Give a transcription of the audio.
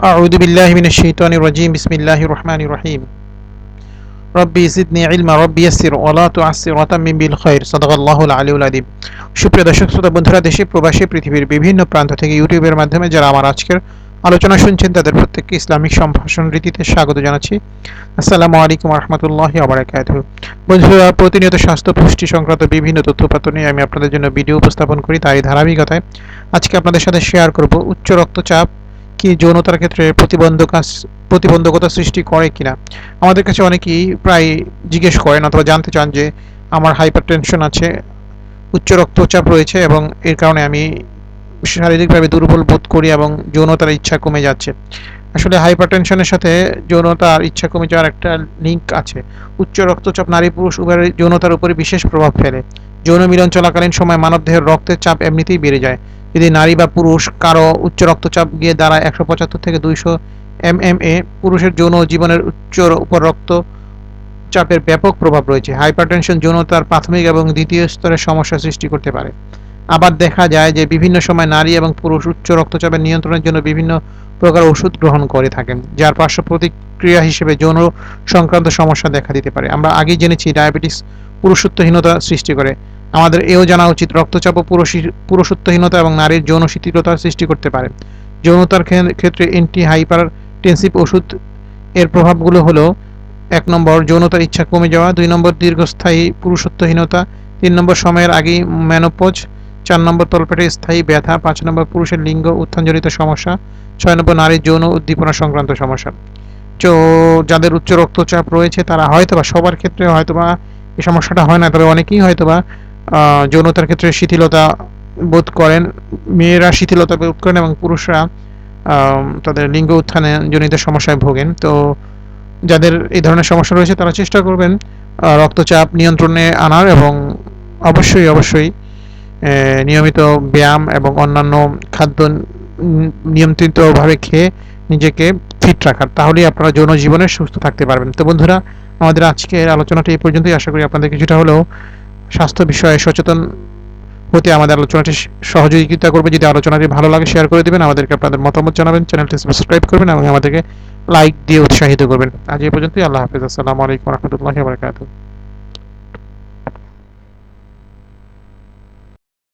أعوذ بالله من الشيطان الرجيم بسم الله الرحمن الرحيم ربي زدني علما ربي يسر ولا تعسر وتمم بالخير صدق الله العلي العظيم সুপ্রিয় দর্শক শ্রোতা বন্ধুরা দেশে প্রবাসী পৃথিবীর বিভিন্ন প্রান্ত থেকে ইউটিউবের মাধ্যমে যারা আমার আজকের আলোচনা শুনছেন তাদের প্রত্যেককে ইসলামিক সম্ভাষণ রীতিতে স্বাগত জানাচ্ছি আসসালামু আলাইকুম রহমতুল্লাহ আবরাকাত বন্ধুরা প্রতিনিয়ত স্বাস্থ্য পুষ্টি সংক্রান্ত বিভিন্ন তথ্যপাত্র নিয়ে আমি আপনাদের জন্য ভিডিও উপস্থাপন করি তারই ধারাবাহিকতায় আজকে আপনাদের সাথে শেয়ার করব উচ্চ রক্তচাপ কি যৌনতার ক্ষেত্রে প্রতিবন্ধকা প্রতিবন্ধকতা সৃষ্টি করে কিনা? আমাদের কাছে অনেকেই প্রায় জিজ্ঞেস করেন অথবা জানতে চান যে আমার হাইপার টেনশন আছে, উচ্চ রক্তচাপ রয়েছে এবং এর কারণে আমি শারীরিকভাবে দুর্বল বোধ করি এবং যৌনতার ইচ্ছা কমে যাচ্ছে। আসলে হাইপার টেনশনের সাথে যৌনতার ইচ্ছা কমে যাওয়ার একটা লিঙ্ক আছে। উচ্চ রক্তচাপ নারী পুরুষ উভয়ের যৌনতার উপরে বিশেষ প্রভাব ফেলে। যৌন মিলন চলাকালীন সময় মানবদেহের রক্তের চাপ এমনিতেই বেড়ে যায়। যদি নারী বা পুরুষ কারও উচ্চ রক্তচাপ গিয়ে দাঁড়ায় একশো পঁচাত্তর থেকে দুইশো এম এম এ পুরুষের যৌন জীবনের উচ্চ উপর রক্ত চাপের ব্যাপক প্রভাব রয়েছে। হাইপারটেনশন যৌনতার প্রাথমিক এবং দ্বিতীয় স্তরের সমস্যা সৃষ্টি করতে পারে। আবার দেখা যায় যে বিভিন্ন সময় নারী এবং পুরুষ উচ্চ রক্তচাপের নিয়ন্ত্রণের জন্য বিভিন্ন প্রকার ওষুধ গ্রহণ করে থাকেন, যার পার্শ্ব প্রতিক্রিয়া হিসেবে যৌন সংক্রান্ত সমস্যা দেখা দিতে পারে। আমরা আগেই জেনেছি, ডায়াবেটিস পুরুষত্বহীনতা সৃষ্টি করে। আমাদের এও জানা উচিত রক্তচাপ ও পুরুষত্বহীনতা এবং নারীর যৌন শিথিলতার সৃষ্টি করতে পারে। যৌনতার ক্ষেত্রে অ্যান্টি হাইপার টেনসিভ ওষুধ এর প্রভাবগুলো হলো, এক নম্বর, যৌনতার ইচ্ছা কমে যাওয়া, দুই নম্বর, দীর্ঘস্থায়ী পুরুষত্বহীনতা, তিন নম্বর, সময়ের আগেই ম্যানোপোজ চার নম্বর, তলপেটে স্থায়ী ব্যথা, পাঁচ নম্বর, পুরুষের লিঙ্গ উত্থানজনিত সমস্যা, ছয় নম্বর, নারীর যৌন উদ্দীপনা সংক্রান্ত সমস্যা। তো, যাদের উচ্চ রক্তচাপ রয়েছে, তারা হয়তোবা সবার ক্ষেত্রে হয়তোবা এই সমস্যাটা হয় না, তবে অনেকেই হয়তোবা যৌনতার ক্ষেত্রে শিথিলতা বোধ করেন, মেয়েরা শিথিলতা বোধ করেন এবং পুরুষরা তাদের লিঙ্গ উত্থানে জনিত সমস্যায় ভোগেন। তো যাদের এই ধরনের সমস্যা রয়েছে, তারা চেষ্টা করবেন রক্তচাপ নিয়ন্ত্রণে আনার এবং অবশ্যই অবশ্যই নিয়মিত ব্যায়াম এবং অন্যান্য খাদ্য নিয়ন্ত্রিতভাবে খেয়ে নিজেকে ফিট রাখার। তাহলেই আপনারা যৌন জীবনে সুস্থ থাকতে পারবেন। তো বন্ধুরা, আমাদের আজকের আলোচনাটি এই পর্যন্তই। আশা করি আপনাদের কিছুটা হলেও স্বাস্থ্য বিষয়ে সচেতন হতে আমাদের আলোচনাটি সহযোগিতা করবে। যদি আলোচনাটি ভালো লাগে শেয়ার করে দেবেন। আমাদেরকে আপনাদের মতামত জানাবেন। চ্যানেলটি সাবস্ক্রাইব করবেন এবং আমাদেরকে লাইক দিয়ে উৎসাহিত করবেন। আজ এই পর্যন্তই। আল্লাহ হাফিজ। আসসালামু আলাইকুম রহমতুল্লাহ